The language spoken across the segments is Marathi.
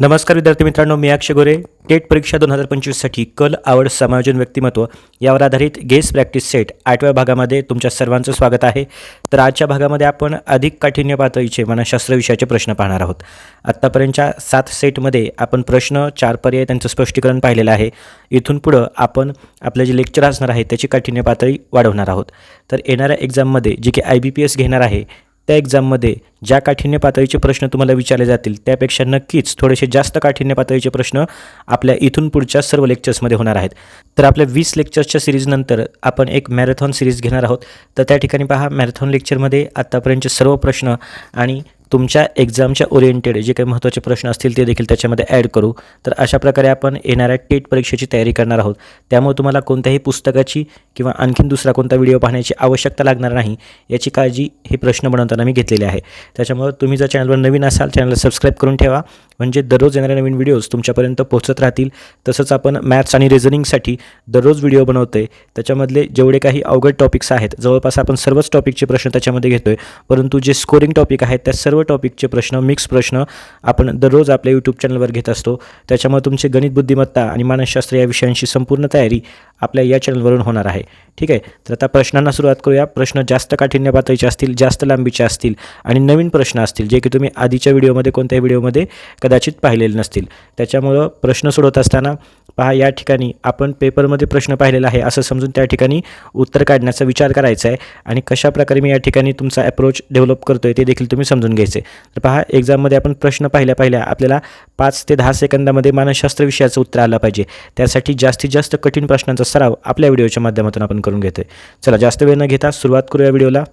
नमस्कार विद्यार्थी मित्रांनो मी अक्षय गोरे. टेट परीक्षा दोन हजार पंचवीससाठी कल आवड समायोजन व्यक्तिमत्व यावर आधारित गेस प्रॅक्टिस सेट आठव्या भागामध्ये तुमच्या सर्वांचं स्वागत आहे. तर आजच्या भागामध्ये आपण अधिक काठिण्य पातळीचे मानसशास्त्र विषयाचे प्रश्न पाहणार आहोत. आत्तापर्यंतच्या सात सेटमध्ये आपण प्रश्न चार पर्याय त्यांचं स्पष्टीकरण पाहिलेलं आहे. इथून पुढं आपण आपलं जे लेक्चर असणार आहे त्याची काठिण्य पातळी वाढवणार आहोत. तर येणाऱ्या एक्झाममध्ये जे की आय बी पी एस घेणार आहे त्या एक्झाममध्ये ज्या काठिण्य पातळीचे प्रश्न तुम्हाला विचारले जातील त्यापेक्षा नक्कीच थोडेसे जास्त काठिण्य पातळीचे प्रश्न आपल्या इथून पुढच्या सर्व लेक्चर्समध्ये होणार आहेत. तर आपल्या वीस लेक्चर्सच्या सिरीजनंतर आपण एक मॅरेथॉन सिरीज घेणार आहोत. तर त्या ठिकाणी पहा मॅरेथॉन लेक्चरमध्ये आत्तापर्यंतचे सर्व प्रश्न आणि तुमच्या एक्झामच्या ओरिएंटेड जे काही महत्त्वाचे प्रश्न असतील ते देखील त्याच्यामध्ये ॲड करू. तर अशा प्रकारे आपण येणाऱ्या टेट परीक्षेची तयारी करणार आहोत. त्यामुळे तुम्हाला कोणत्याही पुस्तकाची किंवा आणखीन दुसरा कोणता व्हिडिओ पाहण्याची आवश्यकता लागणार नाही याची काळजी हे प्रश्न बनवताना मी घेतलेली आहे. त्याच्यामुळे तुम्ही जर चॅनलवर नवीन असाल चॅनलला सबस्क्राईब करून ठेवा. म्हणजे दररोज येणारे नवीन व्हिडिओज तुमच्यापर्यंत पोहोचत राहतील. तसंच आपण मॅथ्स आणि रिझनिंगसाठी दररोज व्हिडिओ बनवतो आहे त्याच्यामधले जेवढे काही अवघड टॉपिक्स आहेत जवळपास आपण सर्वच टॉपिकचे प्रश्न त्याच्यामध्ये घेतो आहे परंतु जे स्कोरिंग टॉपिक आहेत त्या सर्व टॉपिकचे प्रश्न मिक्स प्रश्न आपण दररोज आपल्या यूट्यूब चॅनलवर घेत असतो. त्याच्यामुळे तुमचे गणित बुद्धिमत्ता आणि मानसशास्त्र या विषयांची संपूर्ण तयारी आपल्या या चॅनलवरून होणार आहे. ठीक आहे? तर आता प्रश्नांना सुरुवात करूया. प्रश्न जास्त काठिण्य पातळीचे असतील जास्त लांबीचे असतील आणि नवीन प्रश्न असतील जे की तुम्ही आधीच्या व्हिडिओमध्ये कोणत्याही व्हिडिओमध्ये कदाचित पाहिलेले नसतील. त्याच्यामुळं प्रश्न सोडवत असताना पहा या ठिकाणी आपण पेपरमध्ये प्रश्न पाहिलेला आहे. असं समजून त्या ठिकाणी उत्तर काढण्याचा विचार करायचा आहे आणि कशा प्रकारे मी या ठिकाणी तुमचा अप्रोच डेव्हलप करतो आहे ते देखील तुम्ही समजून घ्यायचे. तर पहा एक्झाममध्ये आपण प्रश्न पाहिल्या पाहिल्या आपल्याला पाच ते दहा सेकंदामध्ये मानसशास्त्र विषयाचं उत्तर आलं पाहिजे. त्यासाठी जास्तीत जास्त कठीण प्रश्नांचा सराव आपल्या व्हिडिओच्या माध्यमातून आपण करून घेतोय. चला जास्त वेळ न घेता सुरुवात करूया व्हिडिओला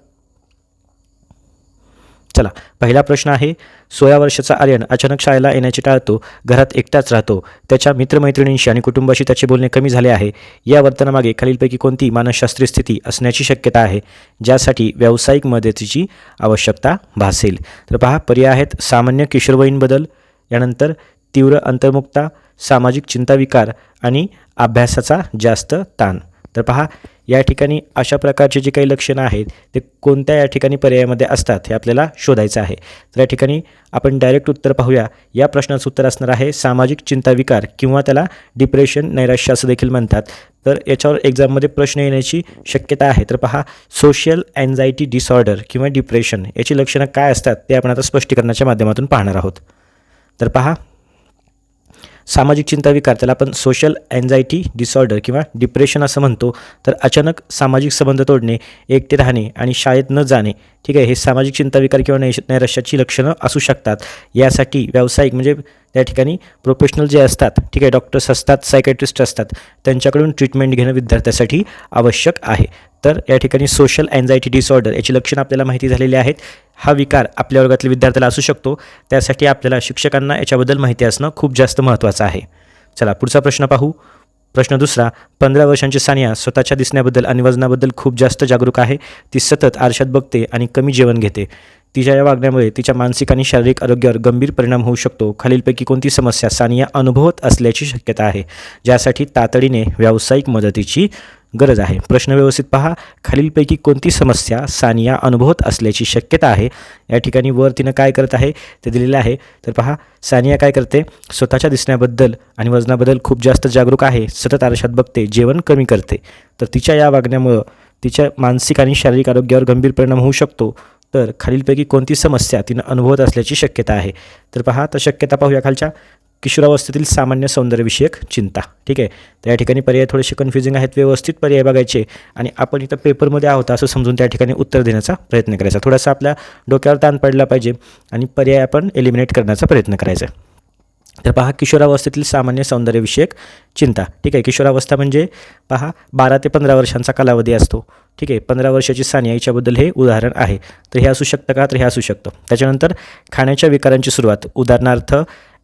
चला पहिला प्रश्न आहे सोळा वर्षाचा आर्यन अचानक शाळेला येण्याचे टाळतो घरात एकटाच राहतो त्याच्या मित्रमैत्रिणींशी आणि कुटुंबाशी त्याचे बोलणे कमी झाले आहे या वर्तनामागे खालीलपैकी कोणती मानसशास्त्रीय स्थिती असण्याची शक्यता आहे ज्यासाठी व्यावसायिक मदतीची आवश्यकता भासेल? तर पहा पर्याय आहेत सामान्य किशोरवयीन बदल यानंतर तीव्र अंतर्मुक्ता सामाजिक चिंताविकार आणि अभ्यासाचा जास्त ताण. तर पहा या ठिकाणी अशा प्रकारचे जे काही लक्षणं आहेत ते कोणत्या या ठिकाणी पर्यायामध्ये असतात हे आपल्याला शोधायचं आहे. तर या ठिकाणी आपण डायरेक्ट उत्तर पाहूया. या प्रश्नाचं उत्तर असणार आहे सामाजिक चिंताविकार किंवा त्याला डिप्रेशन नैराश्य असं देखील म्हणतात. तर याच्यावर एक्झाममध्ये प्रश्न येण्याची शक्यता आहे. तर पहा सोशल अँझायटी डिसऑर्डर किंवा डिप्रेशन याची लक्षणं काय असतात ते आपण आता स्पष्टीकरणाच्या माध्यमातून पाहणार आहोत. तर पहा सामाजिक चिंताविकार त्याला आपण सोशल अँझायटी डिसऑर्डर किंवा डिप्रेशन असं म्हणतो. तर अचानक सामाजिक संबंध तोडणे एकटे राहणे आणि शाळेत न जाणे ठीक आहे हे सामाजिक चिंताविकार किंवा नैश नैराश्याची लक्षणं असू शकतात. यासाठी व्यावसायिक म्हणजे त्या ठिकाणी प्रोफेशनल जे असतात ठीक आहे डॉक्टर्स असतात सायकॅट्रिस्ट असतात त्यांच्याकडून ट्रीटमेंट घेणं विद्यार्थ्यासाठी आवश्यक आहे. तर या ठिकाणी सोशल अँझायटी डिसऑर्डर याची लक्षणं आपल्याला माहिती झालेली आहेत. हा विकार आपल्या वर्गातील विद्यार्थ्याला असू शकतो. त्यासाठी आपल्याला शिक्षकांना याच्याबद्दल माहिती असणं खूप जास्त महत्त्वाचं आहे. चला पुढचा प्रश्न पाहू. प्रश्न दुसरा पंधरा वर्षांची सानिया स्वतःच्या दिसण्याबद्दल आणि वजनाबद्दल खूप जास्त जागरूक आहे. ती सतत आरशात बघते आणि कमी जेवण घेते. तिच्या या वागण्यामुळे तिच्या मानसिक आणि शारीरिक आरोग्यावर गंभीर परिणाम होऊ शकतो. खालीलपैकी कोणती समस्या सानिया अनुभवत असल्याची शक्यता आहे ज्यासाठी तातडीने व्यावसायिक मदतीची गरज आहे. प्रश्न व्यवस्थित पहा. खालीलपैकी कोणती समस्या सानिया अनुभवत असल्याची शक्यता आहे? या ठिकाणी वर तिनं काय करत आहे? ते दिलेलं आहे. तर पहा सानिया काय करते? स्वतःच्या दिसण्याबद्दल आणि वजनाबद्दल खूप जास्त जागरूक आहे. सतत आरशात बघते. जेवण कमी करते. तर तिच्या या वागण्यामुळं तिच्या मानसिक आणि शारीरिक आरोग्यावर गंभीर परिणाम होऊ शकतो. तर खालीलपैकी कोणती समस्या तिनं अनुभवत असल्याची शक्यता आहे? तर पहा तर शक्यता पाहूया खालच्या. किशोरावस्थेतील सामान्य सौंदर्यविषयक चिंता. ठीक आहे? तर या ठिकाणी पर्याय थोडेसे कन्फ्युजिंग आहेत व्यवस्थित पर्याय बघायचे आणि आपण इथं पेपरमध्ये आहोत असं समजून त्या ठिकाणी उत्तर देण्याचा प्रयत्न करायचा. थोडासा आपल्या डोक्यावर ताण पडला पाहिजे आणि पर्याय आपण एलिमिनेट करण्याचा प्रयत्न करायचा. तर पहा किशोरावस्थेतील सामान्य सौंदर्यविषयक चिंता. ठीक आहे? किशोरावस्था म्हणजे पहा बारा ते पंधरा वर्षांचा कालावधी असतो. ठीक आहे? पंधरा वर्षाची सानिया याच्याबद्दल हे उदाहरण आहे. तर हे असू शकतं का? तर हे असू शकतं. त्याच्यानंतर खाण्याच्या विकारांची सुरुवात. उदाहरणार्थ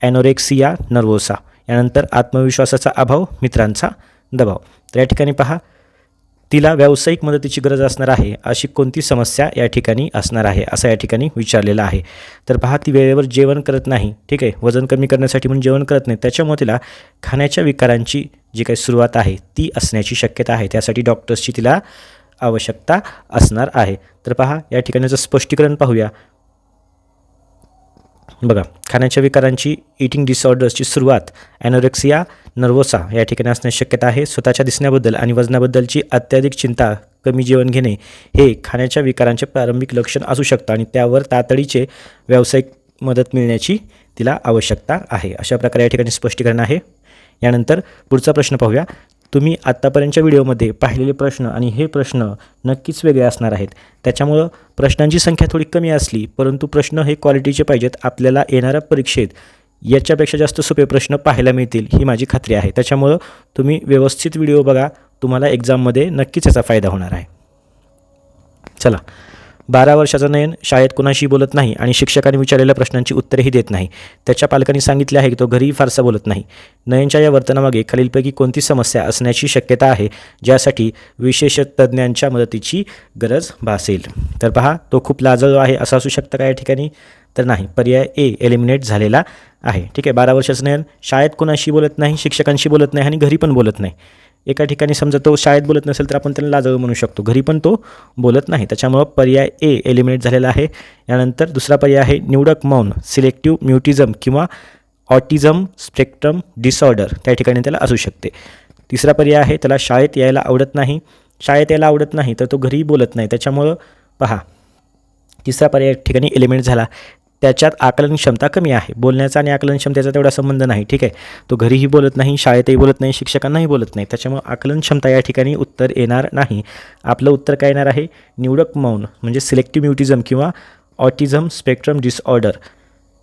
ॲनोरेक्सिया नर्वोसा यानंतर आत्मविश्वासाचा अभाव मित्रांचा दबाव. तर या ठिकाणी पहा तिला व्यावसायिक मदतीची गरज असणार आहे अशी कोणती समस्या या ठिकाणी असणार आहे असं या ठिकाणी विचारलेलं आहे. तर पहा ती वेळेवर जेवण करत नाही. ठीक आहे वजन कमी करण्यासाठी म्हणून जेवण करत नाही. त्याच्यामुळे तिला खाण्याच्या विकारांची जी काही सुरुवात आहे ती असण्याची शक्यता आहे. त्यासाठी डॉक्टर्सची तिला आवश्यकता असणार आहे. तर पहा या ठिकाणाचं स्पष्टीकरण पाहूया. बघा खाण्याच्या विकारांची इटिंग डिसऑर्डर्सची सुरुवात ॲनोरेक्सिया नर्वोसा या ठिकाणी असण्याची शक्यता आहे. स्वतःच्या दिसण्याबद्दल आणि वजनाबद्दलची अत्याधिक चिंता कमी जेवण घेणे हे खाण्याच्या विकारांचे प्रारंभिक लक्षण असू शकतं आणि त्यावर तातडीचे व्यावसायिक मदत मिळण्याची तिला आवश्यकता आहे. अशा प्रकारे या ठिकाणी स्पष्टीकरण आहे. यानंतर पुढचा प्रश्न पाहूया. तुम्ही आत्तापर्यंतच्या व्हिडिओमध्ये पाहिलेले प्रश्न आणि हे प्रश्न नक्कीच वेगळे असणार आहेत. त्याच्यामुळं प्रश्नांची संख्या थोडी कमी असली परंतु प्रश्न हे क्वालिटीचे पाहिजेत. आपल्याला येणाऱ्या परीक्षेत याच्यापेक्षा जास्त सोपे प्रश्न पाहायला मिळतील ही माझी खात्री आहे. त्याच्यामुळं तुम्ही व्यवस्थित व्हिडिओ बघा. तुम्हाला एक्झाममध्ये नक्कीच याचा फायदा होणार आहे. चला. बारा वर्षाचा नयन शाळेत कोणाशी बोलत नाही आणि शिक्षकांनी विचारलेल्या प्रश्नांची उत्तरेही देत नाही. त्याच्या पालकांनी सांगितले आहे की तो घरीही फारसा बोलत नाही. नयनच्या या वर्तनामागे खालीलपैकी कोणती समस्या असण्याची शक्यता आहे ज्यासाठी विशेष तज्ज्ञांच्या मदतीची गरज भासेल. तर पहा तो खूप लाजळ आहे असं असू शकतं का या ठिकाणी? तर नाही पर्याय ए एलिमिनेट झालेला आहे. ठीक आहे बारा वर्षाचं नयन शाळेत कोणाशी बोलत नाही शिक्षकांशी बोलत नाही आणि घरी पण बोलत नाही. एका ठिकाणी समजा तो शाळेत बोलत नसेल तर आपण त्यांना लाजळू म्हणू शकतो. घरी पण तो बोलत नाही. त्याच्यामुळं पर्याय ए एलिमिनेट झालेला आहे. यानंतर दुसरा पर्याय आहे निवडक मौन सिलेक्टिव्ह म्युटिझम किंवा ऑटिझम स्पेक्ट्रम डिसऑर्डर त्या ठिकाणी त्याला असू शकते. तिसरा पर्याय आहे त्याला शाळेत यायला आवडत नाही. शाळेत यायला आवडत नाही तर तो घरी बोलत नाही. त्याच्यामुळं पहा तिसरा पर्याय ठिकाणी एलिमेंट झाला. त्याच्यात आकलन क्षमता कमी आहे. बोलण्याचा आणि आकलन क्षमतेचा तेवढा संबंध नाही ठीक आहे? तो घरीही बोलत नाही शाळेतही बोलत नाही शिक्षकांनाही बोलत नाही. त्याच्यामुळे आकलन क्षमता या ठिकाणी उत्तर येणार नाही. आपलं उत्तर काय येणार आहे? निवडक मौन म्हणजे सिलेक्टिव्ह म्युटिझम किंवा ऑटिझम स्पेक्ट्रम डिसऑर्डर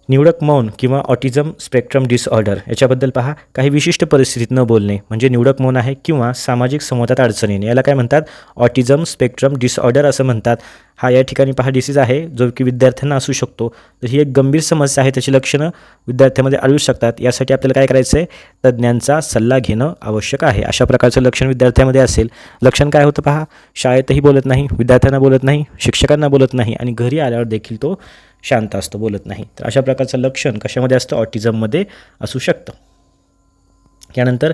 निवडक मौन किंवा ऑटिझम स्पेक्ट्रम डिसऑर्डर याच्याबद्दल पहा. काही विशिष्ट परिस्थितीत न बोलणे म्हणजे निवडक मौन आहे किंवा सामाजिक संवादात अडचण येणे. याला काय म्हणतात? ऑटिझम स्पेक्ट्रम डिसऑर्डर असं म्हणतात. हा या ठिकाणी पहा डिसीज आहे. जो की विद्यार्थ्यांना असू शकतो. तर ही एक गंभीर समस्या आहे त्याची लक्षणं विद्यार्थ्यांमध्ये आढळू शकतात. यासाठी आपल्याला काय करायचं आहे तज्ज्ञांचा सल्ला घेणं आवश्यक आहे. अशा प्रकारचं लक्षण विद्यार्थ्यामध्ये असेल. लक्षण काय होतं पहा? शाळेतही बोलत नाही विद्यार्थ्यांना बोलत नाही शिक्षकांना बोलत नाही आणि घरी आल्यावर देखील तो शांत असतो बोलत नाही. तर अशा प्रकारचं लक्षण कशामध्ये असतं? ऑटिझममध्ये असू शकतं. यानंतर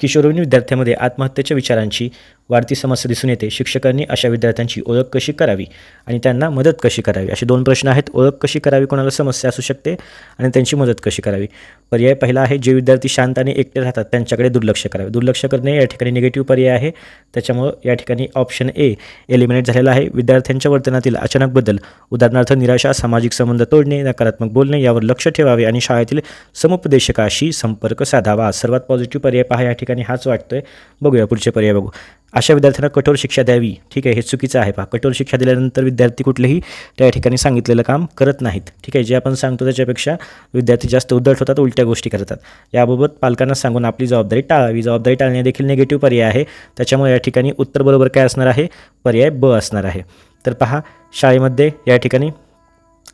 किशोरवयीन विद्यार्थ्यामध्ये आत्महत्येच्या विचारांची वाढती समस्या दिसून येते. शिक्षकांनी अशा विद्यार्थ्यांची ओळख कशी करावी आणि त्यांना मदत कशी करावी? असे दोन प्रश्न आहेत. ओळख कशी करावी? कोणाला समस्या असू शकते आणि त्यांची मदत कशी करावी? पर्याय पहिला आहे जे विद्यार्थी शांत आणि एकटे राहतात त्यांच्याकडे दुर्लक्ष करावे. दुर्लक्ष करणे या ठिकाणी निगेटिव्ह पर्याय आहे. त्याच्यामुळं या ठिकाणी ऑप्शन ए एलिमिनेट झालेला आहे. विद्यार्थ्यांच्या वर्तनातील अचानक बदल उदाहरणार्थ निराशा सामाजिक संबंध तोडणे नकारात्मक बोलणे यावर लक्ष ठेवावे आणि शाळेतील समुपदेशकाशी संपर्क साधावा. सर्वात पॉझिटिव्ह पर्याय पहा या ठिकाणी हाच वाटतोय. बघूया पुढचे पर्याय बघू. अशा विद्यार्थ्यांना कठोर शिक्षा द्यावी. ठीक आहे हे चुकीचं आहे पहा. कठोर शिक्षा दिल्यानंतर विद्यार्थी कुठलेही त्या ठिकाणी सांगितलेलं काम करत नाहीत. ठीक आहे जे आपण सांगतो त्याच्यापेक्षा विद्यार्थी जास्त उद्धट होतात उलट्या गोष्टी करतात. याबाबत पालकांना सांगून आपली जबाबदारी टाळावी. जबाबदारी टाळणे देखील निगेटिव्ह पर्याय आहे. त्याच्यामुळे या ठिकाणी उत्तर बरोबर काय असणार आहे? पर्याय ब असणार आहे. तर पहा शाळेमध्ये या ठिकाणी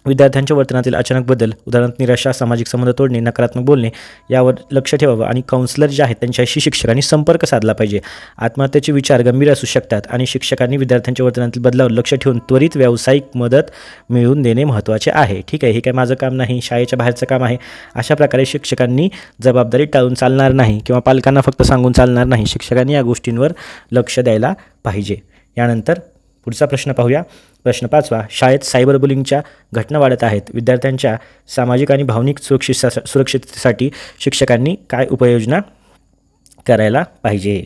विद्यार्थ्यांच्या वर्तनातील अचानक बदल उदाहरणार्थ निराशा सामाजिक संबंध तोडणे नकारात्मक बोलणे यावर लक्ष ठेवावं आणि काउन्सिलर जे आहेत त्यांच्याशी शिक्षकांनी संपर्क साधला पाहिजे. आत्महत्येचे विचार गंभीर असू शकतात आणि शिक्षकांनी विद्यार्थ्यांच्या वर्तनातील बदलावर लक्ष ठेवून त्वरित व्यावसायिक मदत मिळवून देणे महत्त्वाचे आहे. ठीक आहे हे काय माझं काम नाही शाळेच्या बाहेरचं काम आहे? अशा प्रकारे शिक्षकांनी जबाबदारी टाळून चालणार नाही किंवा पालकांना फक्त सांगून चालणार नाही. शिक्षकांनी या गोष्टींवर लक्ष द्यायला पाहिजे. यानंतर पुढचा प्रश्न पाहूया. प्रश्न पाचवा शाळेत सायबर बुलिंगच्या घटना वाढत आहेत. विद्यार्थ्यांच्या सामाजिक आणि भावनिक सुरक्षित सुरक्षिततेसाठी शिक्षकांनी काय उपाययोजना करायला पाहिजे?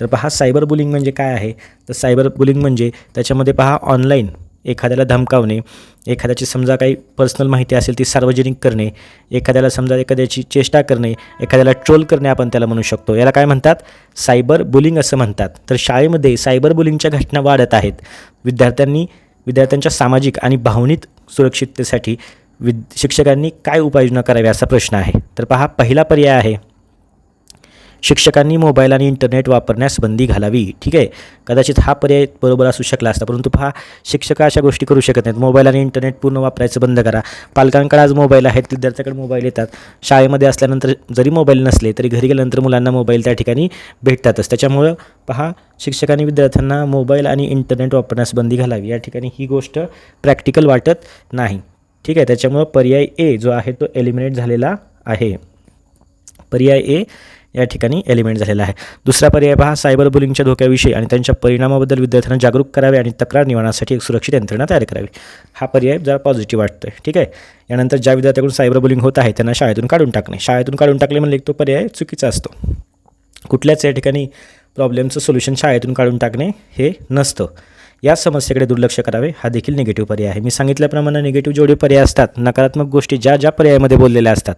तर पहा सायबर बुलिंग म्हणजे काय आहे? तर सायबर बुलिंग म्हणजे त्याच्यामध्ये पहा ऑनलाईन एखाद्याला धमकावणे एखाद्याची समजा काही पर्सनल माहिती असेल ती सार्वजनिक करणे एखाद्याला समजा एखाद्याची चेष्टा करणे एखाद्याला ट्रोल करणे आपण त्याला म्हणू शकतो. याला काय म्हणतात? सायबर बुलिंग असं म्हणतात. तर शाळेमध्ये सायबर बुलिंगच्या घटना वाढत आहेत. विद्यार्थ्यांनी विद्यार्थ्यांच्या सामाजिक आणि भावनिक सुरक्षिततेसाठी विद शिक्षकांनी काय उपाययोजना करावी असा प्रश्न आहे. तर पहा पहिला पर्याय आहे. शिक्षकांनी मोबाईल आणि इंटरनेट वापरण्यास बंदी घालावी. ठीक आहे? कदाचित हा पर्याय बरोबर असू शकला असता परंतु पहा शिक्षक अशा गोष्टी करू शकत नाहीत. मोबाईल आणि इंटरनेट पूर्ण वापरायचं बंद करा. पालकांकडे आज मोबाईल आहेत विद्यार्थ्याकडे मोबाईल येतात. शाळेमध्ये असल्यानंतर जरी मोबाईल नसले तरी घरी गेल्यानंतर मुलांना मोबाईल त्या ठिकाणी भेटतातच. त्याच्यामुळं पहा शिक्षकांनी विद्यार्थ्यांना मोबाईल आणि इंटरनेट वापरण्यास बंदी घालावी. या ठिकाणी ही गोष्ट प्रॅक्टिकल वाटत नाही. ठीक आहे? त्याच्यामुळं पर्याय ए जो आहे तो एलिमिनेट झालेला आहे. पर्याय ए या ठिकाणी एलिमेंट झालेला आहे. दुसरा पर्याय पहा सायबर बुलिंगच्या धोक्याविषयी आणि त्यांच्या परिणामाबद्दल विद्यार्थ्यांना जागरूक करावे आणि तक्रार निवारणासाठी एक सुरक्षित यंत्रणा तयार करावी. हा पर्याय जरा पॉझिटिव्ह वाटतोय ठीक आहे? यानंतर ज्या विद्यार्थ्याकडून सायबर बुलिंग होत आहे त्यांना शाळेतून काढून टाकणे. शाळेतून काढून टाकले म्हणजे तो पर्याय चुकीचा असतो. कुठल्याच या ठिकाणी प्रॉब्लेमचं सोल्युशन शाळेतून काढून टाकणे हे नसतं. या समस्येकडे दुर्लक्ष करावे हा देखील निगेटिव्ह पर्याय आहे. मी सांगितल्याप्रमाणे निगेटिव्ह जेवढे पर्याय असतात नकारात्मक गोष्टी ज्या ज्या पर्यायामध्ये बोललेल्या असतात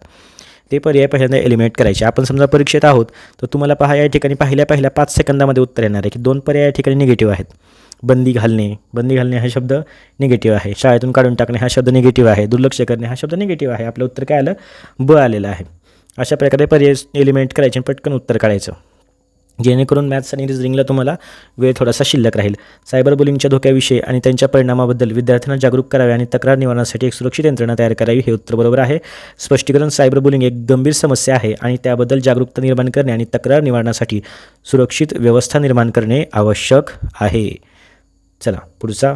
ते पर्याय पहिल्यांदा एलिमिनेट करायचे. आपण समजा परीक्षेत आहोत तर तुम्हाला पहा या ठिकाणी पहिल्या पहिल्या पाच सेकंदामध्ये उत्तर येणार आहे की दोन पर्याय या ठिकाणी निगेटिव्ह आहेत. बंदी घालणे बंदी घालणे हा शब्द निगेटिव्ह आहे. शाळेतून काढून टाकणे हा शब्द निगेटिव्ह आहे. दुर्लक्ष करणे हा शब्द निगेटिव्ह आहे. आपलं उत्तर काय आलं? ब आलेलं आहे. अशा प्रकारे पर्याय एलिमेंट करायचे आणि पटकन उत्तर काढायचं. जेणेकरून मॅथ्स आणि रिजनिंगला तुम्हाला वेळ थोडासा शिल्लक राहील. सायबर बुलिंगच्या धोक्याविषयी आणि त्यांच्या परिणामाबद्दल विद्यार्थ्यांना जागरूक करावे आणि तक्रार निवारणासाठी एक सुरक्षित यंत्रणा तयार करावी हे उत्तर बरोबर आहे. स्पष्टीकरण सायबर बुलिंग एक गंभीर समस्या आहे आणि त्याबद्दल जागरूकता निर्माण करणे आणि तक्रार निवारणासाठी सुरक्षित व्यवस्था निर्माण करणे आवश्यक आहे. चला पुढचा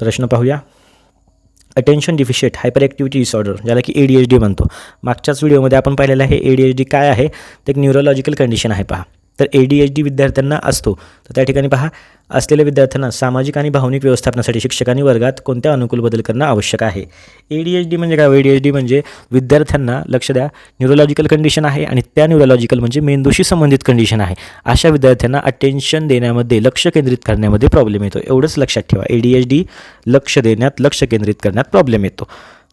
प्रश्न पाहूया. Attention deficit hyper activity disorder ज्याला की ए डी एच डी म्हणतो. मागच्याच व्हिडिओमध्ये आपण पाहिलेलं आहे ए डी एच डी काय आहे? ते एक न्यूरोलॉजिकल कंडिशन आहे पहा. तर ए डी एच डी विद्यार्थ्यांना असतो. तर त्या ठिकाणी पहा असलेल्या विद्यार्थ्यांना सामाजिक आणि भावनिक व्यवस्थापनासाठी शिक्षकांनी वर्गात कोणत्या अनुकूल बदल करणं आवश्यक आहे? ए डी एच डी म्हणजे काय? ए डी एच डी म्हणजे विद्यार्थ्यांना लक्ष द्या न्यूरोलॉजिकल कंडिशन आहे आणि त्या न्यूरोलॉजिकल म्हणजे मेंदूशी संबंधित कंडिशन आहे. अशा विद्यार्थ्यांना अटेन्शन देण्यामध्ये लक्ष केंद्रित करण्यामध्ये प्रॉब्लेम येतो. एवढंच लक्षात ठेवा. ए डी एच डी लक्ष देण्यात लक्ष केंद्रित करण्यात प्रॉब्लेम येतो.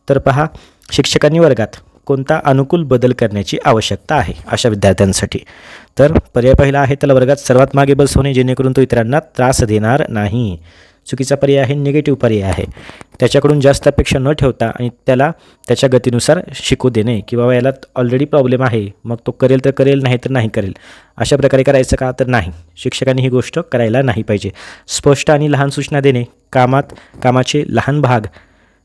तर पहा शिक्षकांनी वर्गात कोणता अनुकूल बदल करण्याची आवश्यकता आहे अशा विद्यार्थ्यांसाठी. तर पर्याय पहिला आहे त्याला वर्गात सर्वात मागे बसवणे जेणेकरून तो इतरांना त्रास देणार नाही. चुकीचा पर्याय आहे निगेटिव्ह पर्याय आहे. त्याच्याकडून जास्त अपेक्षा न ठेवता आणि त्याला त्याच्या गतीनुसार शिकू देणे की बाबा याला ऑलरेडी प्रॉब्लेम आहे मग तो करेल तर करेल नाही तर नाही करेल. अशा प्रकारे करायचं का तर नाही. शिक्षकांनी ही गोष्ट करायला नाही पाहिजे. स्पष्ट आणि लहान सूचना देणे कामात कामाचे लहान भाग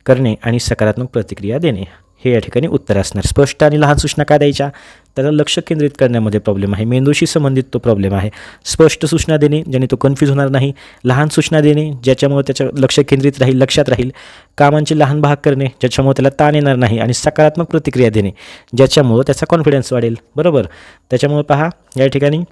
करणे आणि सकारात्मक प्रतिक्रिया देणे. हे या ठिकाणी उत्तर असणार. स्पष्ट आणि लहान सूचना काय द्यायच्या? त्याला लक्ष केंद्रित करण्यामध्ये प्रॉब्लेम आहे. मेंदूशी संबंधित तो प्रॉब्लेम आहे. स्पष्ट सूचना देणे ज्याने तो कन्फ्यूज होणार नाही. लहान सूचना देणे ज्याच्यामुळे त्याचं लक्ष केंद्रित राहील लक्षात राहील. कामांचे लहान भाग करणे ज्याच्यामुळे त्याला ताण येणार नाही. आणि सकारात्मक प्रतिक्रिया देणे ज्याच्यामुळं त्याचा कॉन्फिडन्स वाढेल. बरोबर? त्याच्यामुळे पहा या ठिकाणी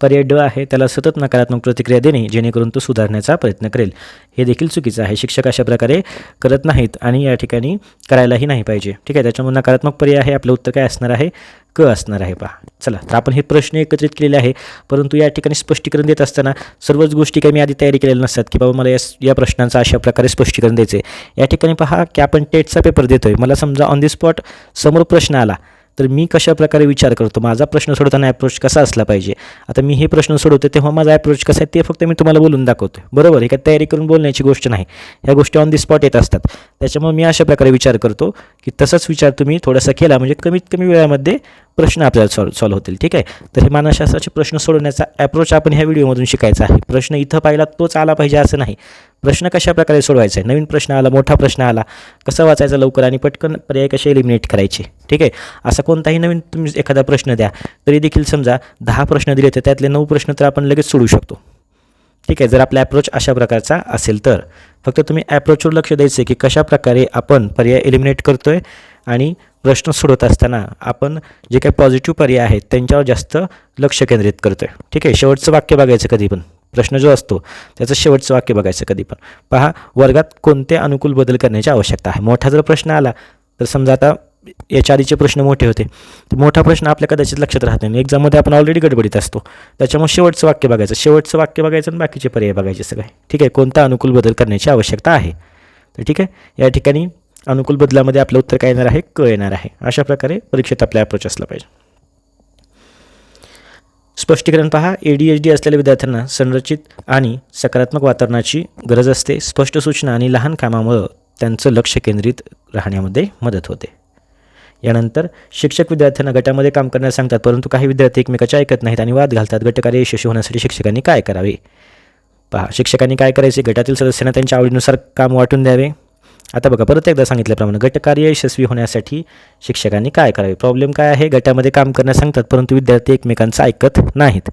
पर्याय ड आहे त्याला सतत नकारात्मक प्रतिक्रिया देणे जेणेकरून तो सुधारण्याचा प्रयत्न करेल. हे देखील चुकीचं आहे. शिक्षक अशा प्रकारे करत नाहीत आणि या ठिकाणी करायलाही नाही पाहिजे. ठीक आहे त्याच्यामुळे नकारात्मक पर्याय आहे. आपलं उत्तर काय असणार आहे? क असणार आहे पहा. चला तर आपण हे प्रश्न एकत्रित केलेले आहे. परंतु या ठिकाणी स्पष्टीकरण देत असताना सर्वच गोष्टी काही मी आधी तयारी केलेल्या नसतात की बाबा मला या या प्रश्नांचं अशा प्रकारे स्पष्टीकरण द्यायचं आहे या ठिकाणी पहा की आपण टेटचा पेपर देतो आहे मला समजा ऑन दी स्पॉट समोर प्रश्न आला. तर मी कशा प्रकारे विचार करतो? माझा प्रश्न सोडवताना ॲप्रोच कसा असला पाहिजे? आता मी हे प्रश्न सोडवतो तेव्हा माझा ॲप्रोच कसा आहे ते फक्त मी तुम्हाला बोलून दाखवतो बरोबर हे काय तयारी करून बोलण्याची गोष्ट नाही. ह्या गोष्टी ऑन दी स्पॉट येत असतात. त्याच्यामुळे मी अशा प्रकारे विचार करतो की तसाच विचार तुम्ही थोडासा केला म्हणजे कमीत कमी वेळामध्ये प्रश्न आपल्याला सॉल्व सॉल्व होतील ठीक आहे? तर हे मानसशास्त्राचे प्रश्न सोडवण्याचा ॲप्रोच आपण ह्या व्हिडिओमधून शिकायचा आहे. प्रश्न इथं पाहिला तोच आला पाहिजे असं नाही. प्रश्न कशा प्रकारे सोडवायचा? आहे नवीन प्रश्न आला मोठा प्रश्न आला कसा वाचायचा लवकर आणि पटकन पर्याय कसे एलिमिनेट करायचे? ठीक आहे? असा कोणताही नवीन तुम्ही एखादा प्रश्न द्या तरी देखील समजा दहा प्रश्न दिले तर त्यातले नऊ प्रश्न तर आपण लगेच सोडू शकतो. ठीक आहे? जर आपला ॲप्रोच अशा प्रकारचा असेल तर. फक्त तुम्ही ॲप्रोचवर लक्ष द्यायचं आहे की कशा प्रकारे आपण पर्याय एलिमिनेट करतो आहे आणि प्रश्न सोडवत असताना आपण जे काही पॉझिटिव्ह पर्याय आहेत त्यांच्यावर जास्त लक्ष केंद्रित करतो आहे ठीक आहे? शेवटचं वाक्य बघायचं कधी पण. प्रश्न जो असतो त्याचं शेवटचं वाक्य बघायचं कधी पण. पहा वर्गात कोणते अनुकूल बदल करण्याची आवश्यकता आहे? मोठा जर प्रश्न आला तर समजा आता याच्या आधीचे प्रश्न मोठे होते. तर मोठा प्रश्न आपल्या कदाचित लक्षात राहत नाही. एक्झाममध्ये आपण ऑलरेडी गडबडीत असतो. त्याच्यामुळे शेवटचं वाक्य बघायचं. शेवटचं वाक्य बघायचं आणि बाकीचे पर्याय बघायचे सगळे. ठीक आहे? कोणता अनुकूल बदल करण्याची आवश्यकता आहे? तर ठीक आहे? या ठिकाणी अनुकूल बदलामध्ये आपलं उत्तर काय येणार आहे? क येणार आहे. अशा प्रकारे परीक्षेत आपला अप्रोच असला पाहिजे. स्पष्टीकरण पहा. ए डी एच डी असलेल्या विद्यार्थ्यांना संरचित आणि सकारात्मक वातावरणाची गरज असते. स्पष्ट सूचना आणि लहान कामामुळं त्यांचं लक्ष केंद्रित राहण्यामध्ये मदत होते. यानंतर शिक्षक विद्यार्थ्यांना गटामध्ये काम करण्यास सांगतात परंतु काही विद्यार्थी एकमेकाच्या ऐकत नाहीत आणि वाद घालतात. गटकार्य यशस्वी होण्यासाठी शिक्षकांनी काय करावे? पहा. शिक्षकांनी काय करायचे? गटातील सदस्यांना त्यांच्या आवडीनुसार काम वाटून द्यावे. आता बघा परत एकदा सांगितल्याप्रमाणे गटकार्य यशस्वी होण्यासाठी शिक्षकांनी काय करावे? प्रॉब्लेम काय आहे? गटामध्ये काम करण्यास सांगतात परंतु विद्यार्थी एकमेकांचं ऐकत नाहीत.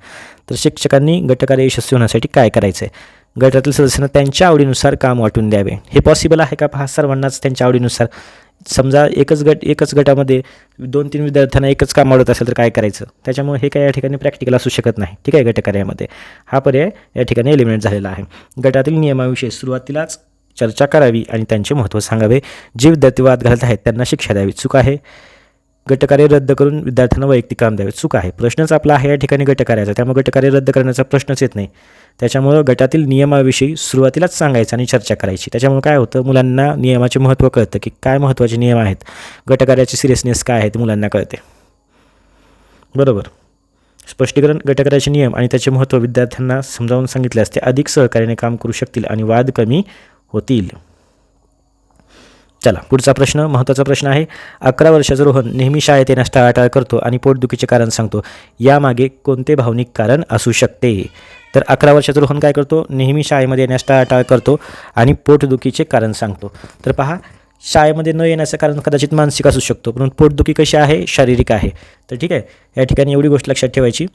तर शिक्षकांनी गटकार्य यशस्वी होण्यासाठी काय करायचं आहे गटातील सदस्यांना त्यांच्या आवडीनुसार काम वाटून द्यावे. हे पॉसिबल आहे का? पहा सर्वांनाच त्यांच्या आवडीनुसार. समजा एकच गट एकच गटामध्ये दोन तीन विद्यार्थ्यांना एकच काम आवडत असेल तर काय करायचं? त्याच्यामुळे हे काय या ठिकाणी प्रॅक्टिकल असू शकत नाही. ठीक आहे गटकार्यामध्ये हा पर्याय या ठिकाणी एलिमिनेट झालेला आहे. गटातील नियमाविषयी सुरुवातीलाच चर्चा करावी आणि त्यांचे महत्त्व सांगावे. जे विद्यार्थी वाद घालत आहेत त्यांना शिक्षा द्यावी. चूक आहे. गटकार्य रद्द करून विद्यार्थ्यांना वैयक्तिक काम द्यावे. चूक आहे. प्रश्नच आपला आहे या ठिकाणी गटकार्याचा. त्यामुळे गटकार्य रद्द करण्याचा प्रश्नच येत नाही. त्याच्यामुळं गटातील नियमाविषयी सुरुवातीलाच सांगायचं आणि चर्चा करायची. त्याच्यामुळे काय होतं? मुलांना नियमाचे महत्त्व कळतं की काय महत्त्वाचे नियम आहेत? गटकार्याचे सिरियसनेस काय आहे ते मुलांना कळते. बरोबर. स्पष्टीकरण गटकार्याचे नियम आणि त्याचे महत्त्व विद्यार्थ्यांना समजावून सांगितल्यास ते अधिक सहकार्याने काम करू शकतील आणि वाद कमी होतील. चला पुढचा प्रश्न महत्त्वाचा प्रश्न आहे. अकरा वर्षाचं रोहन नेहमी शाळेत येण्यास टाळाटाळ करतो आणि पोटदुखीचे कारण सांगतो. यामागे कोणते भावनिक कारण असू शकते? तर अकरा वर्षाचं रोहन काय करतो? नेहमी शाळेमध्ये येण्यास टाळाटाळ करतो आणि पोटदुखीचे कारण सांगतो. तर पहा शाळेमध्ये न येण्याचं कारण कदाचित मानसिक असू शकतो परंतु पोटदुखी कशी आहे? शारीरिक आहे. तर ठीक आहे या ठिकाणी एवढी गोष्ट लक्षात ठेवायची.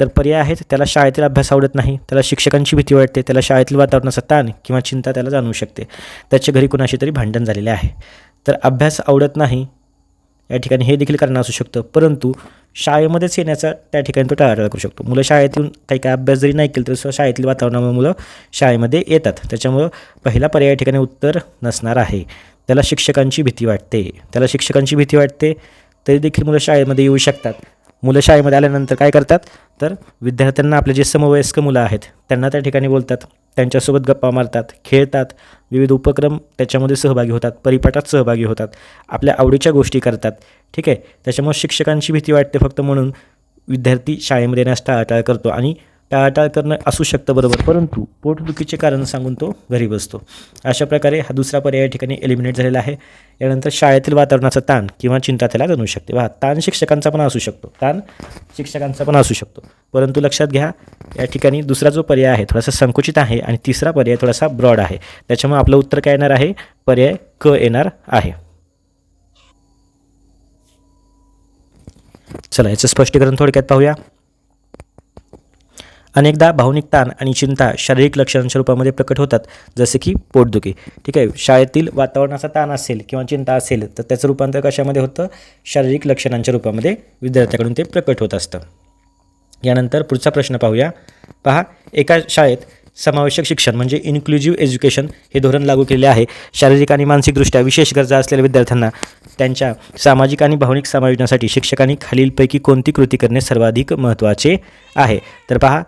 तर पर्याय आहेत त्याला शाळेतील अभ्यास आवडत नाही त्याला शिक्षकांची भीती वाटते त्याला शाळेतील वातावरणाचा ताण किंवा चिंता त्याला जाणवू शकते. त्याच्या घरी कुणाशी तरी भांडण झालेले आहे. तर अभ्यास आवडत नाही या ठिकाणी हे देखील कारण असू शकतं. परंतु शाळेमध्येच येण्याचा त्या ठिकाणी तो टाळाटाळ करू शकतो. मुलं शाळेत येऊन काही काही अभ्यास जरी नाही केलं तरी शाळेतील वातावरणामुळे मुलं शाळेमध्ये येतात. त्याच्यामुळं पहिला पर्याय ठिकाणी उत्तर नसणार आहे. त्याला शिक्षकांची भीती वाटते. त्याला शिक्षकांची भीती वाटते तरी देखील मुलं शाळेमध्ये येऊ शकतात. मुलं शाळेमध्ये आल्यानंतर काय करतात? तर विद्यार्थ्यांना आपले जे समवयस्क मुलं आहेत त्यांना त्या ठिकाणी बोलतात. त्यांच्यासोबत गप्पा मारतात खेळतात. विविध उपक्रम त्याच्यामध्ये सहभागी होतात परिपाठात सहभागी होतात. आपल्या आवडीच्या गोष्टी करतात. ठीक आहे? त्याच्यामुळे शिक्षकांची भीती वाटते फक्त म्हणून विद्यार्थी शाळेमध्ये येण्यास टाळाटाळ करतो. आणि टाळाटाळ करणं असू शकतं बरोबर. परंतु पोटदुखीचे कारण सांगून तो घरी बसतो. अशा प्रकारे हा दुसरा पर्याय या ठिकाणी एलिमिनेट झालेला आहे. यानंतर शाळेतील वातावरणाचा ताण किंवा चिंता त्याला जाणू शकते. वा ताण शिक्षकांचा पण असू शकतो. ताण शिक्षकांचा पण असू शकतो. परंतु लक्षात घ्या या ठिकाणी दुसरा जो पर्याय आहे थोडासा संकुचित आहे आणि तिसरा पर्याय थोडासा ब्रॉड आहे. त्याच्यामुळे आपलं उत्तर काय येणार आहे? पर्याय क येणार आहे. चला याचं स्पष्टीकरण थोडक्यात पाहूया. अनेकदा भावनिक ताण आणि चिंता शारीरिक लक्षणांच्या रूपामध्ये प्रकट होतात जसे की पोटदुखी. ठीक आहे शाळेतील वातावरणाचा ताण असेल किंवा चिंता असेल तर त्याचं रूपांतर कशामध्ये होतं? शारीरिक लक्षणांच्या रूपामध्ये विद्यार्थ्याकडून ते प्रकट होत असतं. यानंतर पुढचा प्रश्न पाहूया. पहा एका शाळेत समावेशक शिक्षण म्हणजे इन्क्लुझिव्ह एज्युकेशन हे धोरण लागू केले आहे. शारीरिक आणि मानसिकदृष्ट्या विशेष गरजा असलेल्या विद्यार्थ्यांना त्यांच्या सामाजिक आणि भावनिक समायोजनासाठी शिक्षकांनी खालीलपैकी कोणती कृती करणे सर्वाधिक महत्त्वाचे आहे? तर पहा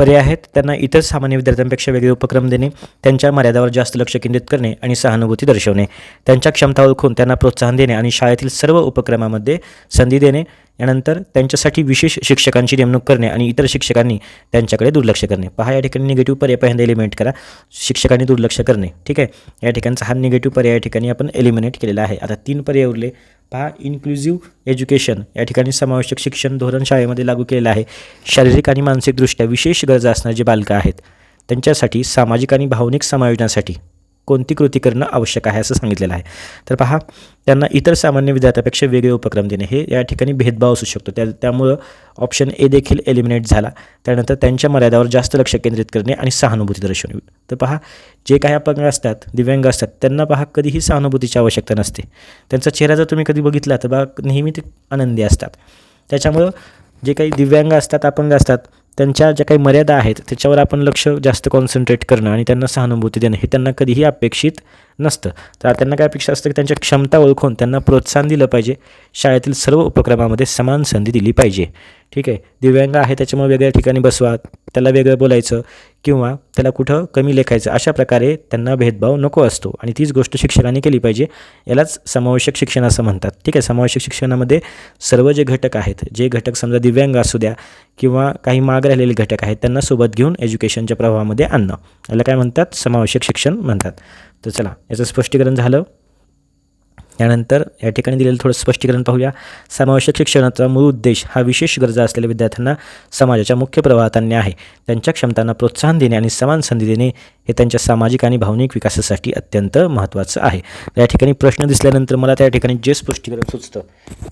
पर्याय आहेत. त्यांना इतर सामान्य विद्यार्थ्यांपेक्षा वेगळे उपक्रम देणे त्यांच्या मर्यादावर जास्त लक्ष केंद्रित करणे आणि सहानुभूती दर्शवणे. त्यांच्या क्षमता ओळखून त्यांना प्रोत्साहन देणे आणि शाळेतील सर्व उपक्रमामध्ये संधी देणे. यानंतर त्यांच्यासाठी विशेष शिक्षकांची नेमणूक करणे आणि इतर शिक्षकांनी त्यांच्याकडे दुर्लक्ष करणे. पहा या ठिकाणी निगेटिव्ह पर्याय पहिल्यांदा एलिमिनेट करा. शिक्षकांनी दुर्लक्ष करणे. ठीक आहे? या ठिकाणचा हा निगेटिव्ह पर्याय या ठिकाणी आपण एलिमिनेट केलेला आहे. आता तीन पर्याय उरले. पहा इन्क्लुझिव्ह एज्युकेशन या ठिकाणी समावेशक शिक्षण धोरण शाळेमध्ये लागू केलेलं आहे. शारीरिक आणि मानसिकदृष्ट्या विशेष गरजा असणारे जे बालकं आहेत त्यांच्यासाठी सामाजिक आणि भावनिक समायोजनासाठी कोणती कृती करणं आवश्यक आहे असं सांगितलेलं आहे. तर पहा त्यांना इतर सामान्य विद्यार्थ्यापेक्षा वेगळे उपक्रम देणे हे या ठिकाणी भेदभाव असू शकतो. त्या त्यामुळं ऑप्शन ए देखील एलिमिनेट झाला. त्यानंतर त्यांच्या मर्यादावर जास्त लक्ष केंद्रित करणे आणि सहानुभूती दर्शवणे. तर पहा जे काही अपंग असतात दिव्यांग असतात त्यांना पहा कधीही सहानुभूतीची आवश्यकता नसते. त्यांचा चेहरा जर तुम्ही कधी बघितला तर बा नेहमी ते आनंदी असतात. त्याच्यामुळं जे काही दिव्यांग असतात अपंग असतात त्यांच्या ज्या काही मर्यादा आहेत त्याच्यावर आपण लक्ष जास्त कॉन्सन्ट्रेट करणं आणि त्यांना सहानुभूती देणं हे त्यांना कधीही अपेक्षित नसतं. तर त्यांना काय अपेक्षा असतं की त्यांच्या क्षमता ओळखून त्यांना प्रोत्साहन दिलं पाहिजे. शाळेतील सर्व उपक्रमामध्ये समान संधी दिली पाहिजे. ठीक आहे? दिव्यांग आहे त्याच्यामुळे वेगळ्या ठिकाणी बसवा त्याला वेगळं बोलायचं किंवा त्याला कुठं कमी लेखायचं अशा प्रकारे त्यांना भेदभाव नको असतो. आणि तीच गोष्ट शिक्षकांनी केली पाहिजे. यालाच समावेशक शिक्षण असं म्हणतात. ठीक आहे? समावेशक शिक्षणामध्ये सर्व जे घटक आहेत जे घटक समजा दिव्यांग असू द्या किंवा काही माग राहिलेले घटक आहेत त्यांना सोबत घेऊन एज्युकेशनच्या प्रवाहामध्ये आणणं. याला काय म्हणतात? समावेशक शिक्षण म्हणतात. तर चला याचं स्पष्टीकरण झालं. यानंतर या ठिकाणी दिलेलं थोडं स्पष्टीकरण पाहूया. समावेशक शिक्षणाचा मूळ उद्देश हा विशेष गरजा असलेल्या विद्यार्थ्यांना समाजाच्या मुख्य प्रवाहात आणणे आहे. त्यांच्या क्षमतांना प्रोत्साहन देणे आणि समान संधी देणे हे त्यांच्या सामाजिक आणि भावनिक विकासासाठी अत्यंत महत्त्वाचं आहे. या ठिकाणी प्रश्न दिसल्यानंतर मला त्या ठिकाणी जे स्पष्टीकरण सुचतं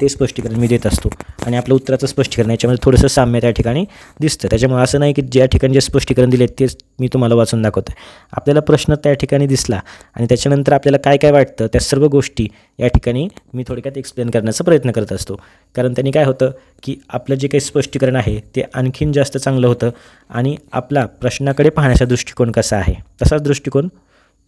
ते स्पष्टीकरण मी देत असतो. आणि आपलं उत्तराचं स्पष्टीकरण याच्यामध्ये थोडंसं साम्य त्या ठिकाणी दिसतं. त्याच्यामुळे असं नाही की ज्या ठिकाणी जे स्पष्टीकरण दिले तेच मी तुम्हाला वाचून दाखवतो आपल्याला प्रश्न त्या ठिकाणी दिसला आणि त्याच्यानंतर आपल्याला काय काय वाटतं त्या सर्व गोष्टी या ठिकाणी मी थोडक्यात एक्सप्लेन करण्याचा प्रयत्न करत असतो. कारण त्यांनी काय होतं की आपलं जे काही स्पष्टीकरण आहे ते आणखीन जास्त चांगलं होतं आणि आपला प्रश्नाकडे पाहण्याचा दृष्टिकोन कसा आहे तसाच दृष्टिकोन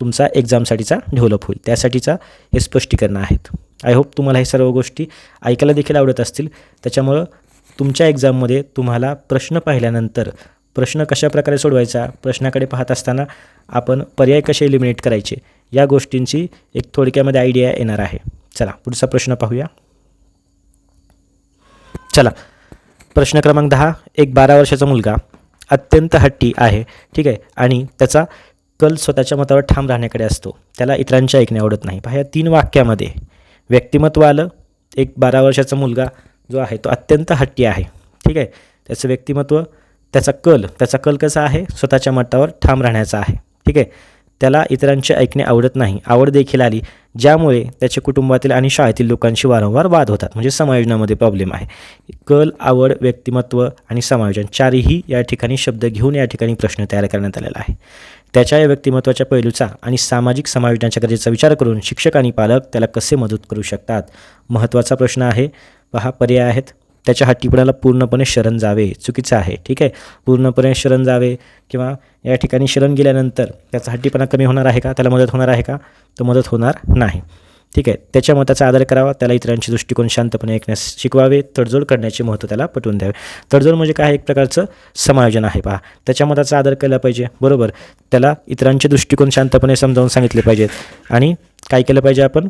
तुमचा एक्झामसाठीचा डेव्हलप होईल. त्यासाठीचा हे स्पष्टीकरण आहेत. आय होप तुम्हाला हे सर्व गोष्टी ऐकायला देखील आवडत असतील. त्याच्यामुळं तुमच्या एक्झाममध्ये तुम्हाला प्रश्न पाहिल्यानंतर प्रश्न कशा प्रकारे सोडवायचा प्रश्नाकडे पाहत असताना आपण पर्याय कसे एलिमिनेट करायचे या गोष्टींची एक थोडक्यामध्ये आयडिया येणार आहे. चला पुढचा प्रश्न पाहूया. चला प्रश्न क्रमांक दहा एक बारा वर्षाचा मुलगा अत्यंत हट्टी आहे ठीक आहे आणि त्याचा कल स्वतःच्या मतावर ठाम राहण्याकडे असतो. त्याला इतरांचे ऐकणे आवडत नाही. पहा या तीन वाक्यामध्ये. व्यक्तिमत्व आलं एक बारा वर्षाचा मुलगा जो आहे तो अत्यंत हट्टी आहे ठीक आहे. त्याचं व्यक्तिमत्व त्याचा कल त्याचा कल कसा आहे? स्वतःच्या मतावर ठाम राहण्याचा आहे ठीक आहे. त्याला इतरांचे ऐकणे आवडत नाही. आवड देखील आली ज्यामुळे त्याच्या कुटुंबातील आणि शाळेतील लोकांशी वारंवार वाद होतात. म्हणजे समायोजनामध्ये प्रॉब्लेम आहे. कल आवड व्यक्तिमत्व आणि समायोजन चारही या ठिकाणी शब्द घेऊन या ठिकाणी प्रश्न तयार करण्यात आलेला आहे. त्याच्या या व्यक्तिमत्वाच्या पैलूचा आणि सामाजिक समायोजनाच्या गरजेचा विचार करून शिक्षक आणि पालक त्याला कसे मदत करू शकतात? महत्त्वाचा प्रश्न आहे. पहा पर्याय आहेत. त्याच्या हट्टीपणाला पूर्णपणे शरण जावे चुकीचं आहे ठीक आहे? पूर्णपणे शरण जावे किंवा या ठिकाणी शरण गेल्यानंतर त्याचा हट्टीपणा कमी होणार आहे का? त्याला मदत होणार आहे का? तर मदत होणार नाही ठीक आहे? त्याच्या मताचा आदर करावा त्याला इतरांचे दृष्टिकोन शांतपणे ऐकण्यास शिकवावे तडजोड करण्याचे महत्त्व त्याला पटवून द्यावे. तडजोड म्हणजे काय? एक प्रकारचं समायोजन आहे पहा. त्याच्या मताचा आदर केला पाहिजे बरोबर? त्याला इतरांचे दृष्टिकोन शांतपणे समजावून सांगितले पाहिजेत. आणि काय केलं पाहिजे आपण?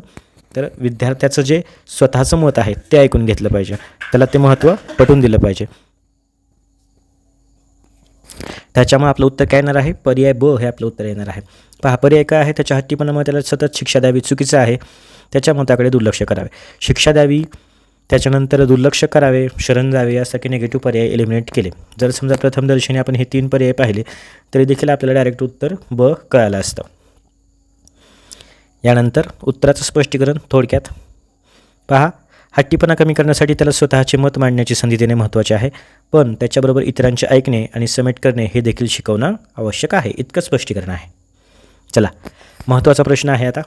तर विद्यार्थ्याचं जे स्वतःचं मत आहे ते ऐकून घेतलं पाहिजे. त्याला ते महत्त्व पटवून दिलं पाहिजे. त्याच्यामुळे आपलं उत्तर काय येणार आहे? पर्याय ब हे आपलं उत्तर येणार आहे. पहा पर्याय काय आहे? त्याच्या हट्टीपणामुळे त्याला सतत शिक्षा द्यावी चुकीचं आहे. त्याच्या मताकडे दुर्लक्ष करावे. शिक्षा द्यावी त्याच्यानंतर दुर्लक्ष करावे शरण जावे यासारखे निगेटिव्ह पर्याय एलिमिनेट केले. जर समजा प्रथमदर्शनी आपण हे तीन पर्याय पाहिले तरी देखील आपल्याला डायरेक्ट उत्तर ब कळालं असतं. यानंतर उत्तराचं स्पष्टीकरण थोडक्यात पहा. हट्टीपणा कमी करण्यासाठी त्याला स्वतःचे मत मांडण्याची संधी देणे महत्त्वाचे आहे. पण त्याच्याबरोबर इतरांचे ऐकणे आणि समेट करणे हे देखील शिकवणं आवश्यक आहे. इतकं स्पष्टीकरण आहे. चला महत्त्वाचा प्रश्न आहे आता.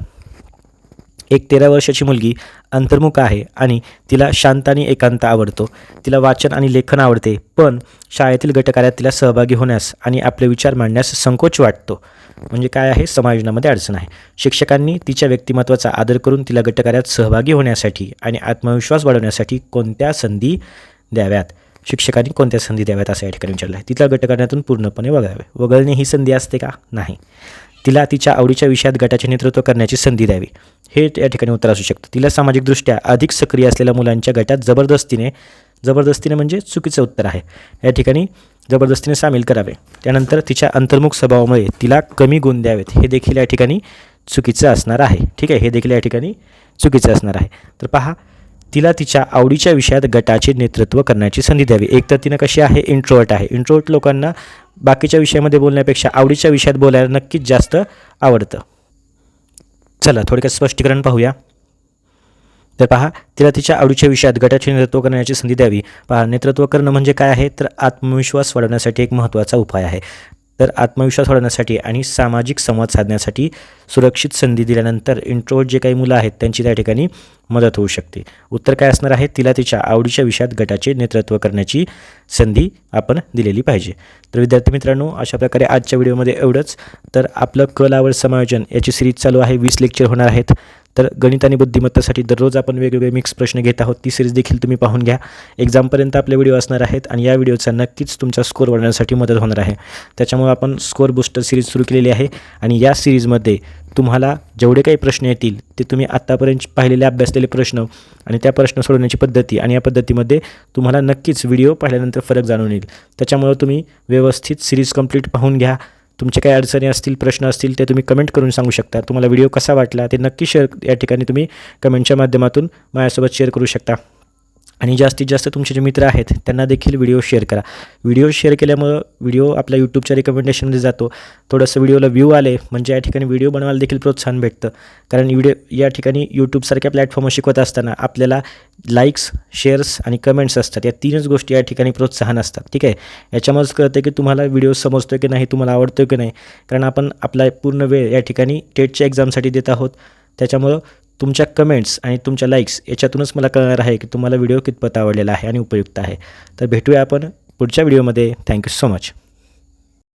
एक तेरा वर्षाची मुलगी अंतर्मुख आहे आणि तिला शांत आणि एकांत आवडतो. तिला वाचन आणि लेखन आवडते पण शाळेतील गटकार्यात तिला सहभागी होण्यास आणि आपले विचार मांडण्यास संकोच वाटतो. म्हणजे काय आहे? समायोजनामध्ये अडचण आहे. शिक्षकांनी तिच्या व्यक्तिमत्वाचा आदर करून तिला गटकार्यात सहभागी होण्यासाठी आणि आत्मविश्वास वाढवण्यासाठी कोणत्या संधी द्याव्यात? शिक्षकांनी कोणत्या संधी द्याव्यात? असं या ठिकाणी विचारलं आहे. तिला गटकार्यातून पूर्णपणे वगळावे वगळणे ही संधी असते का? नाही. तिला तिच्या आवडीच्या विषयात गटाचे नेतृत्व करण्याची संधी द्यावी. हे या ठिकाणी उत्तर असू शकतं. तिला सामाजिकदृष्ट्या अधिक सक्रिय असलेल्या मुलांच्या गटात जबरदस्तीने जबरदस्तीने म्हणजे चुकीचं उत्तर आहे. या ठिकाणी जबरदस्तीने सामील करावे. त्यानंतर तिच्या अंतर्मुख स्वभावामुळे तिला कमी गुण द्यावेत. हे देखील या ठिकाणी चुकीचं असणार आहे. ठीक आहे? हे देखील या ठिकाणी चुकीचं असणार आहे. तर पहा तिला तिच्या आवडीच्या विषयात गटाचे नेतृत्व करण्याची संधी द्यावी. एक तर तिनं कशी आहे? इंट्रोवर्ट आहे. इंट्रोवर्ट लोकांना बाकीच्या विषयामध्ये बोलण्यापेक्षा आवडीच्या विषयात बोलायला नक्कीच जास्त आवडतं. चला थोडक्यात स्पष्टीकरण पाहूया. तर पहा तिला तिच्या आवडीच्या विषयात गटाचे नेतृत्व करण्याची संधी द्यावी. पहा नेतृत्व करणं म्हणजे काय आहे? तर आत्मविश्वास वाढवण्यासाठी एक महत्त्वाचा उपाय आहे. तर आत्मविश्वास वाढवण्यासाठी आणि सामाजिक संवाद साधण्यासाठी सुरक्षित संधी दिल्यानंतर इंट्रोवर्ट जे काही मुलं आहेत त्यांची त्या ठिकाणी मदत होऊ शकते. उत्तर काय असणार आहे? तिला तिच्या आवडीच्या विषयात गटाचे नेतृत्व करण्याची संधी आपण दिलेली पाहिजे. तर विद्यार्थी मित्रांनो अशा प्रकारे आजच्या व्हिडिओमध्ये एवढंच. तर आपलं कल आवड समायोजन याची सिरीज चालू आहे. वीस लेक्चर होणार आहेत. तर गणित आणि बुद्धिमत्तासाठी दररोज आपण वेगवेगळे मिक्स प्रश्न घेत आहोत. ती सिरीज देखील तुम्ही पाहून घ्या. एक्झामपर्यंत आपले व्हिडिओ असणार आहेत आणि या व्हिडिओचा नक्कीच तुमचा स्कोर वाढवण्यासाठी मदत होणार आहे. त्याच्यामुळे आपण स्कोर बुस्टर सिरीज सुरू केलेली आहे आणि या सिरीजमध्ये तुम्हाला जेवढे काही प्रश्न येतील ते तुम्ही आत्तापर्यंत पाहिलेले अभ्यासलेले प्रश्न आणि त्या प्रश्न सोडवण्याची पद्धती आणि या पद्धतीमध्ये तुम्हाला नक्कीच व्हिडिओ पाहिल्यानंतर फरक जाणून येईल. त्याच्यामुळं तुम्ही व्यवस्थित सिरीज कंप्लीट पाहून घ्या. तुमचे काही अडचणी असतील प्रश्न असतील ते तुम्ही कमेंट करून सांगू शकता. तुम्हाला व्हिडिओ कसा वाटला ते नक्की शेअर या ठिकाणी तुम्ही कमेंटच्या माध्यमातून माझ्यासोबत शेअर करू शकता. आणि जास्तीत जास्त तुमचे जे मित्र आहेत त्यांना देखील व्हिडिओ शेअर करा. व्हिडिओ शेअर केल्यामुळं व्हिडिओ आपल्या यूट्यूबच्या रिकमेंडेशनमध्ये जातो. थोडंसं व्हिडिओला व्ह्यू आले म्हणजे या ठिकाणी व्हिडिओ बनवायला देखील प्रोत्साहन भेटतं. कारण व्हिडिओ या ठिकाणी यूट्यूबसारख्या प्लॅटफॉर्मवर शिकवत असताना आपल्याला लाईक्स शेअर्स आणि कमेंट्स असतात. या तीनच गोष्टी या ठिकाणी प्रोत्साहन असतात. ठीक आहे? याच्यामुळेच कळतं की तुम्हाला व्हिडिओ समजतो की नाही तुम्हाला आवडतो की नाही? कारण आपण आपला पूर्ण वेळ या ठिकाणी टेटच्या एक्झामसाठी देत आहोत. त्याच्यामुळं तुमच्या कमेंट्स आणि तुमच्या लाईक्स याच्यातूनच मला कळणार आहे की तुम्हाला व्हिडिओ कितपत आवडलेला आहे आणि उपयुक्त आहे. तर भेटूया आपण पुढच्या व्हिडिओमध्ये थँक्यू सो मच